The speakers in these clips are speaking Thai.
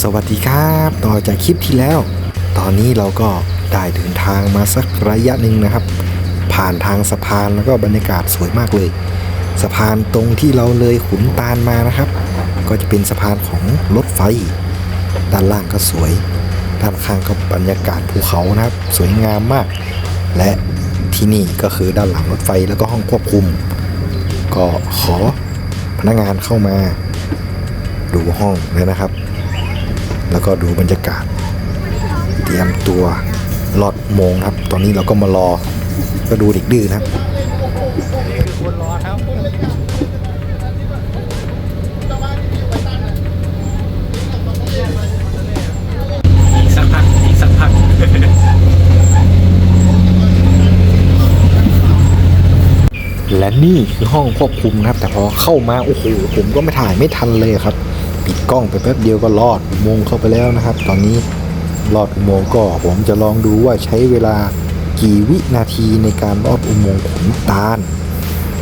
สวัสดีครับต่อจากคลิปที่แล้ว ตอนนี้เราก็ได้เดินทางมาสักระยะหนึ่งนะครับ ผ่านทางสะพานแล้วก็บรรยากาศสวยมากเลย สะพานตรงที่เราเลยขุนตาลมานะครับ ก็จะเป็นสะพานของรถไฟ ด้านล่างก็สวย ด้านข้างก็บรรยากาศภูเขานะครับ สวยงามมาก และที่นี่ก็คือด้านหลังรถไฟแล้วก็ห้องควบคุม ก็ขอพนักงานเข้ามาดูห้องเลยนะครับ แล้วก็ดูบรรยากาศ เตรียมตัวลอดอุโมงค์ครับ ตอนนี้เราก็มารอ ก็ดูเด็กดื้อนะครับคนรอครับอีกสักพักอีกสักพักและนี่คือห้องควบคุมนะครับ แต่พอเข้ามา โอ้โหผมก็ไม่ถ่ายไม่ทันเลยครับ ปิดกล้องไปแป๊บเดียวก็ลอดอุโมงค์เข้าไปแล้วนะครับ ตอนนี้ลอดอุโมงค์ก็ผมจะลองดูว่าใช้เวลากี่วินาทีในการลอดอุโมงค์ขุนตาล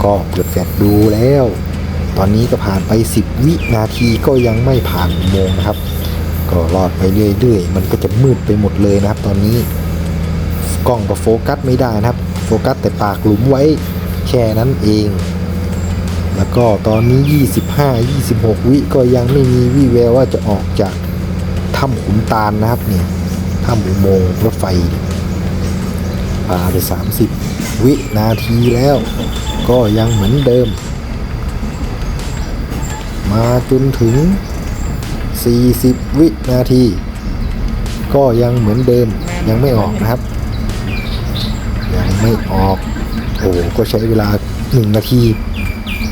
ก็เปิดแฟลชดูแล้ว ตอนนี้ก็ผ่านไป 10 วินาทีก็ยังไม่ผ่านอุโมงค์นะครับ ก็ลอดไปเรื่อยๆ มันก็จะมืดไปหมดเลยนะครับ ตอนนี้กล้องก็โฟกัสไม่ได้นะครับ โฟกัสแต่ปากหลุมไว้แค่นั้นเอง แล้วก็ตอนนี้ 25 26 วิก็ยังไม่มีวี่แววว่าจะออกจากถ้ำขุนตาลนะครับเนี่ยถ้ำอุโมงค์รถไฟผ่านไป 30 วินาทีแล้ว ก็ยังเหมือนเดิม มาจนถึง 40 วินาที ก็ยังเหมือนเดิมยังไม่ออกนะครับ ยังไม่ออก โอ้ก็ใช้เวลาหนึ่งนาที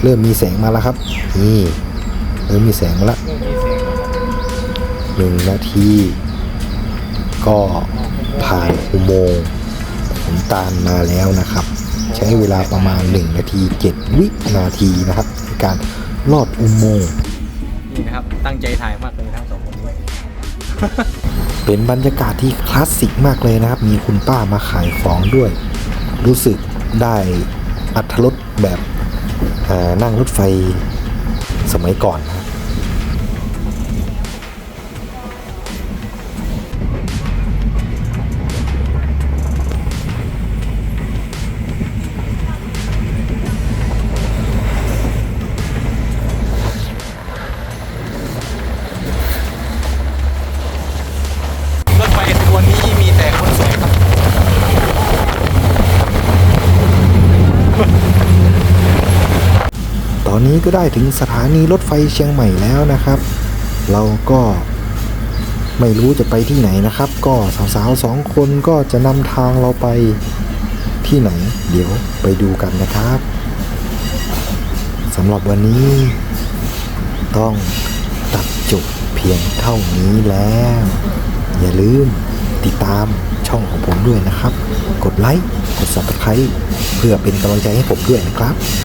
เริ่มมีแสงมาแล้วครับ นี่เริ่มมีแสงมาแล้วหนึ่งนาทีก็ผ่านอุโมงค์ขุนตาลมาแล้วนะครับ ใช้เวลาประมาณ 1 นาที 7 วินาทีนะครับในการลอดอุโมงค์นี่นะครับ ตั้งใจถ่ายมากเลยทั้งสองคนนี้เป็นบรรยากาศที่คลาสสิกมากเลยนะครับ มีคุณป้ามาขายของด้วย รู้สึกได้อัธรสแบบเอ่อ นั่งรถไฟสมัยก่อน อนนี้ก็ได้ถึงสถานีรถไฟเชียงใหม่แล้วนะครับ เราก็ไม่รู้จะไปที่ไหนนะครับ ก็สาวๆสองคนก็จะนำทางเราไปที่ไหน เดี๋ยวไปดูกันนะครับสำหรับวันนี้ ต้องตัดจบเพียงเท่านี้แล้ว อย่าลืมติดตามช่องของผมด้วยนะครับ กดไลค์ กด subscribe เพื่อเป็นกำลังใจให้ผมด้วยนะครับ